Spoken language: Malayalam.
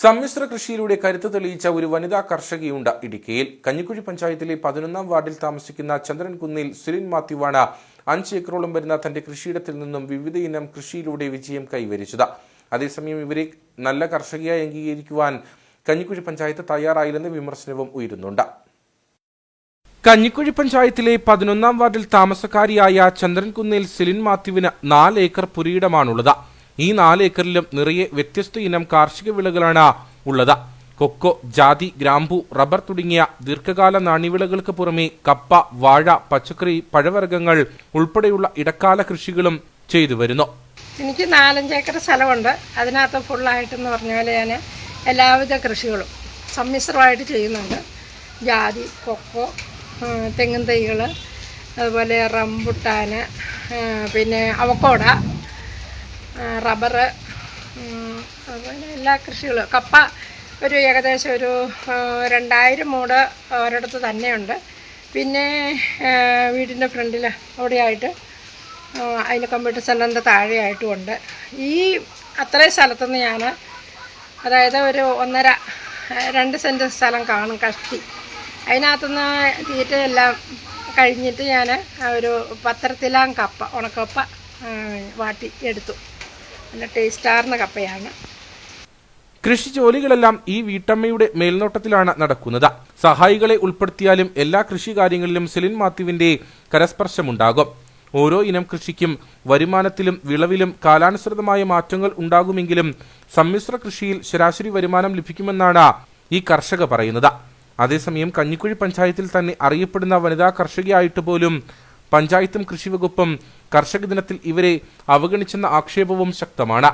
സമ്മിശ്ര കൃഷിയിലൂടെ കരുത്ത് തെളിയിച്ച ഒരു വനിതാ കർഷകയുണ്ട്. ഇടുക്കിയിൽ കഞ്ഞിക്കുഴി പഞ്ചായത്തിലെ പതിനൊന്നാം വാർഡിൽ താമസിക്കുന്ന ചന്ദ്രൻകുന്നിൽ സുരിൻ മാത്യുവാണ് അഞ്ച് ഏക്കറോളം വരുന്ന തന്റെ കൃഷിയിടത്തിൽ നിന്നും വിവിധ ഇനം കൃഷിയിലൂടെ വിജയം കൈവരിച്ചത്. അതേസമയം ഇവരെ നല്ല കർഷകയായി അംഗീകരിക്കുവാൻ കഞ്ഞിക്കുഴി പഞ്ചായത്ത് തയ്യാറായില്ലെന്ന വിമർശനവും ഉയരുന്നുണ്ട്. കഞ്ഞിക്കുഴി പഞ്ചായത്തിലെ പതിനൊന്നാം വാർഡിൽ താമസക്കാരിയായ ചന്ദ്രൻകുന്നിൽ സിലിൻ മാത്യുവിന് നാല് ഏക്കർ പുരയിടമാണുള്ളത്. ഈ നാല് ഏക്കറിലും നിറയെ വ്യത്യസ്ത ഇനം കാർഷിക വിളകളാണ് ഉള്ളത്. കൊക്കോ ജാതി ഗ്രാമ്പു റബ്ബർ തുടങ്ങിയ ദീർഘകാല നാണ്യവിളകൾക്ക് പുറമെ കപ്പ വാഴ പച്ചക്കറി പഴവർഗങ്ങൾ ഉൾപ്പെടെയുള്ള ഇടക്കാല കൃഷികളും ചെയ്തു വരുന്നു. എനിക്ക് നാലഞ്ച് ഏക്കർ സ്ഥലമുണ്ട്. അതിനകത്ത് ഫുള്ളായിട്ടെന്ന് പറഞ്ഞാൽ ഞാൻ എല്ലാവിധ കൃഷികളും സമ്മിശ്രമായിട്ട് ചെയ്യുന്നുണ്ട്. ജാതി കൊക്കോ തെങ്ങിൻ തൈകൾ അതുപോലെ റംബുട്ടാൻ പിന്നെ അവക്കോട റബ്ബറ് അതുപോലെ എല്ലാ കൃഷികളും. കപ്പ ഒരു ഏകദേശം ഒരു രണ്ടായിരം മൂട് ഒരിടത്ത് തന്നെയുണ്ട്. പിന്നെ വീടിന്റെ ഫ്രണ്ടിൽ അവിടെയായിട്ട് അതിന്റെ കമ്പ്യൂട്ടർ സെന്ററിന്റെ താഴെയായിട്ടുമുണ്ട്. ഈ അത്രയും സ്ഥലത്തുനിന്ന് ഞാൻ അതായത് ഒരു ഒന്നര രണ്ട് സെന്റ് സ്ഥലം കാണും കഷ്ടി. അതിനകത്തുനിന്ന് തീറ്റയെല്ലാം കഴിഞ്ഞിട്ട് ഞാൻ ഒരു പത്തരത്തിലാം കപ്പ ഉണക്കപ്പ വാട്ടി എടുത്തു. നല്ല ടേസ്റ്റാർന്ന കപ്പയാണ്. കൃഷി ജോലികളെല്ലാം ഈ വീട്ടമ്മയുടെ മേൽനോട്ടത്തിലാണ് നടക്കുന്നത്. സഹായികളെ ഉൾപ്പെടുത്തിയാലും എല്ലാ കൃഷി കാര്യങ്ങളിലും സെലിൻ മാത്യുവിന്റെ കരസ്പർശമുണ്ടാകും. ഓരോ ഇനം കൃഷിക്കും വരുമാനത്തിലും വിളവിലും കാലാനുസൃതമായ മാറ്റങ്ങൾ ഉണ്ടാകുമെങ്കിലും സമ്മിശ്ര കൃഷിയിൽ ശരാശരി വരുമാനം ലഭിക്കുമെന്നാണ് ഈ കർഷക പറയുന്നത്. അതേസമയം കഞ്ഞിക്കുഴി പഞ്ചായത്തിൽ തന്നെ അറിയപ്പെടുന്ന വനിതാ കർഷകയായിട്ട് പോലും പഞ്ചായത്തും കൃഷിവകുപ്പും കർഷക ദിനത്തിൽ ഇവരെ അവഗണിച്ചെന്ന ആക്ഷേപവും ശക്തമാണ്